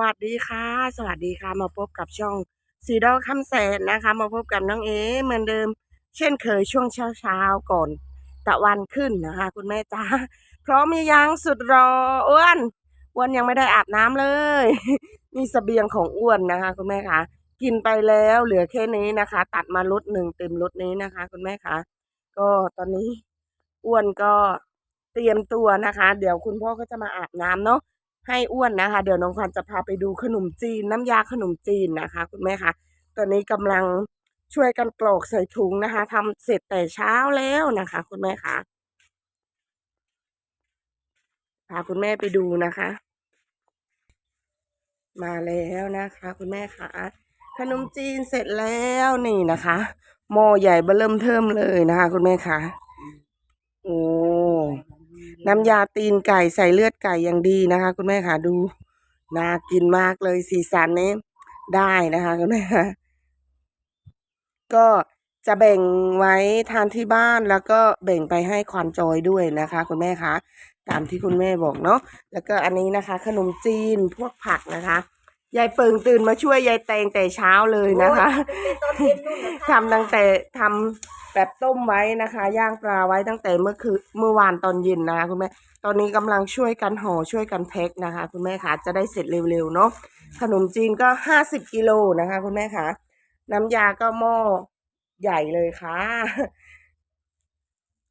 วัสดีค่ะ สวัสดีค่ะ มาพบกับช่องสีดอกคำแสนนะคะ มาพบกับน้องเอ๋เหมือนเดิม เช่นเคยช่วงเช้าเช้าก่อนตะวันขึ้นนะคะ คุณแม่จ้าพร้อมมียังสุดรออ้วนอ้วนยังไม่ได้อาบน้ำเลยมีเสบียงของอ้วนนะคะ คุณแม่คะกินไปแล้วเหลือแค่นี้นะคะ ตัดมาลดหนึ่งเต็มลดนี้นะคะ คุณแม่คะก็ตอนนี้อ้วนก็เตรียมตัวนะคะ เดี๋ยวคุณพ่อก็จะมาอาบน้ำเนาะ ให้อ้วนนะคะ เดี๋ยวน้องควันจะพาไปดูขนมจีน น้ำยาขนมจีนนะคะ คุณแม่คะตอนนี้กำลังช่วยกันกรอกใส่ถุงนะคะทำเสร็จแต่เช้าแล้วนะคะ คุณแม่คะพาคุณแม่ไปดูนะคะ มาแล้วนะคะ คุณแม่คะขนมจีนเสร็จแล้วนี่นะคะหม้อใหญ่เบิ่มเทิมเลยนะคะ คุณแม่คะโอ้ น้ำยาตีนไก่ใส่เลือดไก่อย่างดีนะคะ คุณแม่ค่ะดูน่ากินมากเลยสีสันนี้ได้นะคะคุณแม่ค่ะก็จะแบ่งไว้ทานที่บ้านแล้วก็แบ่งไปให้ควานจอยด้วยนะคะ คุณแม่คะตามที่คุณแม่บอกเนาะแล้วก็อันนี้นะคะ ขนมจีนพวกผักนะคะ ยายเปิงตื่นมาช่วยยายแตงแต่เช้าเลยนะคะทำตั้งแต่ทำแบบต้มไว้นะคะ ย่างปลาไว้ตั้งแต่เมื่อคืนเมื่อวานตอนเย็นนะคะคุณแม่ ตอนนี้กำลังช่วยกันห่อช่วยกันแพ็คนะคะ คุณแม่คะจะได้เสร็จเร็วๆเนาะขนมจีนก็ห้าสิบกิโลนะคะ คุณแม่คะน้ำยาก็หม้อใหญ่เลยค่ะ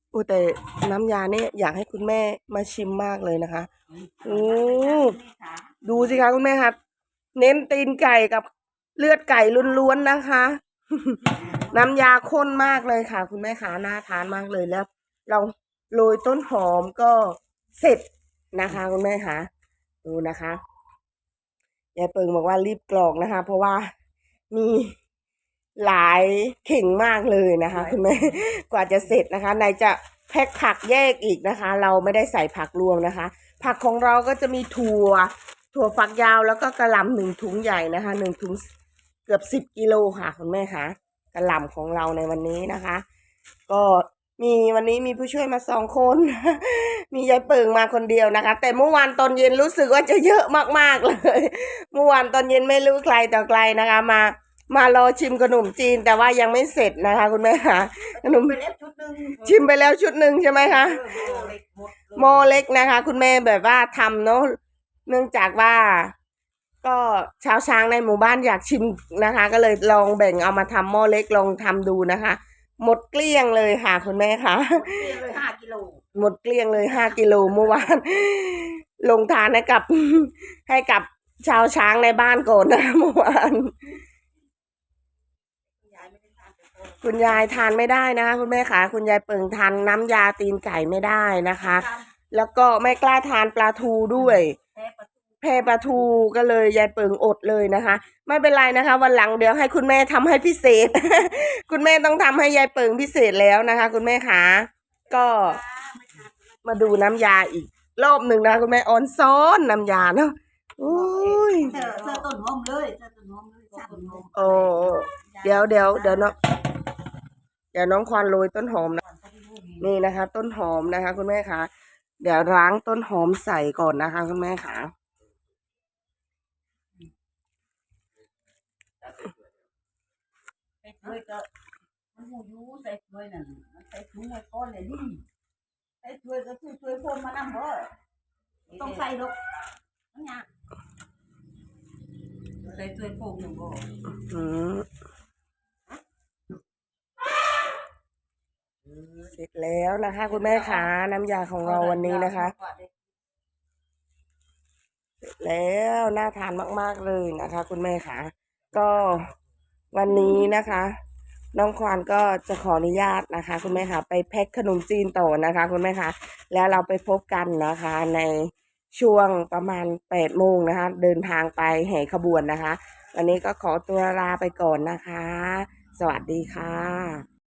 โอ้แต่น้ำยาเนี่ยอยากให้คุณแม่มาชิมมากเลยนะคะโอ้ดูสิคะคุณแม่ครับ เน้นตีนไก่กับเลือดไก่ล้วนๆนะคะ น้ำยาข้นมากเลยค่ะ คุณแม่ขาน่าทานมากเลยแล้ว เราโรยต้นหอมก็เสร็จนะคะ คุณแม่คะดูนะคะยายเปิงบอกว่ารีบกรอกนะคะ เพราะว่ามีหลายเข่งมากเลยนะคะ คุณแม่กว่าจะเสร็จนะคะไหนจะแพ็คผักแยกอีกนะคะ เราไม่ได้ใส่ผักรวมนะคะ ผักของเราก็จะมีถั่ว ถั่วฝักยาวแล้วก็กระหล่ำหนึ่งถุงใหญ่นะคะหนึ่งถุงเกือบสิบกิโลค่ะคุณแม่คะกระหล่ำของเราในวันนี้นะคะ ก็มีวันนี้มีผู้ช่วยมาสองคน มียายเปิงมาคนเดียวนะคะ แต่เมื่อวานตอนเย็นรู้สึกว่าจะเยอะมากๆเลย เมื่อวานตอนเย็นไม่รู้ใครต่อใครนะคะ มามารอชิมขนมจีนแต่ว่ายังไม่เสร็จนะคะ คุณแม่คะขนมไปแล้วชุดหนึ่งชิมไปแล้วชุดหนึ่งใช่ไหมคะเออเล็กหมดหม้อเล็กนะคะ คุณแม่แบบว่าทำเนาะ เนื่องจากว่า ก็ชาวช้างในหมู่บ้านอยากชิมนะคะ ก็เลยลองแบ่งเอามาทำหม้อเล็กลองทำดูนะคะ หมดเกลี้ยงเลยค่ะ คุณแม่คะเรียกเลยห้ากิโลหมดเกลี้ยงเลยห้ากิโลเมื่อวาน ลงทานให้กับ ให้กับชาวช้างในบ้านก่อนนะเมื่อวานยายไม่ได้ทานแต่ก่อนคุณยายทานไม่ได้นะคะคุณแม่คะคุณยายเปิงทานน้ำยาตีนไก่ไม่ได้นะคะ แล้วก็ไม่กล้าทานปลาทูด้วย แพ้ประตูแพรปลาทูก็เลยยายเปิงอดเลยนะคะ ไม่เป็นไรนะคะ วันหลังเดี๋ยวให้คุณแม่ทำให้พิเศษ คุณแม่ต้องทำให้ยายเปิงพิเศษแล้วนะคะ คุณแม่คะก็มาดูน้ำยาอีก รอบหนึ่งนะคะคุณแม่ออนซ้อนน้ำยาเนาะอุ้ยเสื้อเสื้อต้นหอมเลยเสื้อต้นหอมเลยชาต้นหอมโอ้เดี๋ยวเดี๋ยวเดี๋ยวน้องเดี๋ยวน้องควานโรยต้นหอมนะนี่นะคะ ต้นหอมนะคะ คุณแม่คะเดี๋ยวล้างต้นหอมใส่ก่อนนะคะ คุณแม่คะ ใส่ถ้วยก็มันหูยูใส่ถ้วยนั่นมันใส่ถุงไว้ก้อนเลยนี่ใส่ถ้วยก็คือถ้วยพ่นมานั่งบ่ต้องใส่ดอกมันยากใส่ถ้วยโป่งหนึ่งบ่อืมเสร็จแล้วนะคะ คุณแม่คะน้ำยาของเราวันนี้นะคะแล้วน่าทานมาก ๆเลยนะคะ คุณแม่คะก็ วันนี้นะคะ น้องควานก็จะขออนุญาตนะคะ คุณแม่คะไปแพ็คขนมจีนต่อนะคะ คุณแม่คะแล้วเราไปพบกันนะคะในช่วงประมาณแปดโมงนะคะ เดินทางไปแห่ขบวนนะคะ วันนี้ก็ขอตัวลาไปก่อนนะคะ สวัสดีค่ะ